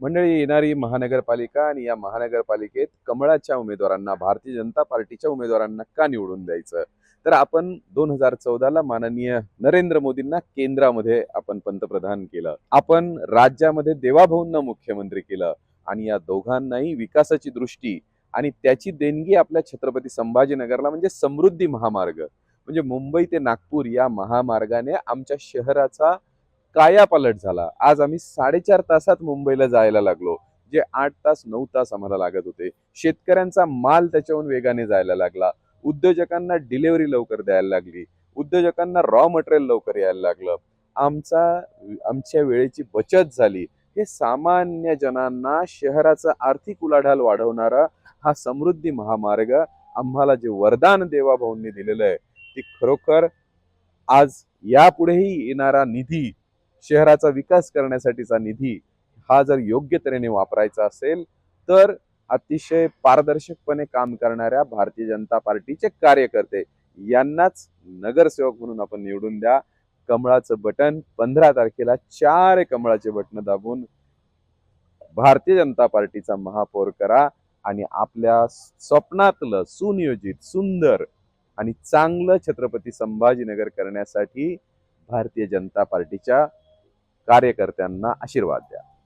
मंडळी येणारी महानगरपालिका आणि या महानगरपालिकेत कमळाच्या उमेदवारांना भारतीय जनता पार्टीच्या उमेदवारांना का निवडून द्यायचं? तर आपण दोन हजार चौदाला माननीय नरेंद्र मोदींना केंद्रामध्ये आपण पंतप्रधान केलं. आपण राज्यामध्ये देवाभाऊंना मुख्यमंत्री केलं आणि या दोघांनाही विकासाची दृष्टी आणि त्याची देणगी आपल्या छत्रपती संभाजीनगरला म्हणजे समृद्धी महामार्ग. म्हणजे मुंबई ते नागपूर या महामार्गाने आमच्या शहराचा कायापालट झाला. आज आम्ही साडेचार तासात मुंबईला जायला लागलो. जे आठ तास नऊ तास आम्हाला लागत होते. शेतकऱ्यांचा माल त्याच्याहून वेगाने जायला लागला. उद्योजकांना डिलिव्हरी लवकर द्यायला लागली. उद्योजकांना रॉ मटेरियल लवकर यायला लागलं. आमचा आमच्या वेळेची बचत झाली. हे सामान्य जनांना शहराचा आर्थिक उलाढाल वाढवणारा हा समृद्धी महामार्ग आम्हाला जे वरदान देवाभाऊंनी दिलेलं आहे ती खरोखर आज यापुढेही येणारा निधी शहराचा विकास करण्यासाठीचा निधी हा जर योग्य तऱ्हेने वापरायचा असेल तर अतिशय पारदर्शकपणे काम करणाऱ्या भारतीय जनता पार्टीचे कार्यकर्ते यांनाच नगरसेवक म्हणून आपण निवडून द्या. कमळाचं बटन पंधरा तारखेला चार कमळाचे बटन दाबून भारतीय जनता पार्टीचा महापौर करा आणि आपल्या स्वप्नातलं सुनियोजित सुंदर आणि चांगलं छत्रपती संभाजीनगर करण्यासाठी भारतीय जनता पार्टीच्या कार्यकर्त्यांना आशीर्वाद द्या.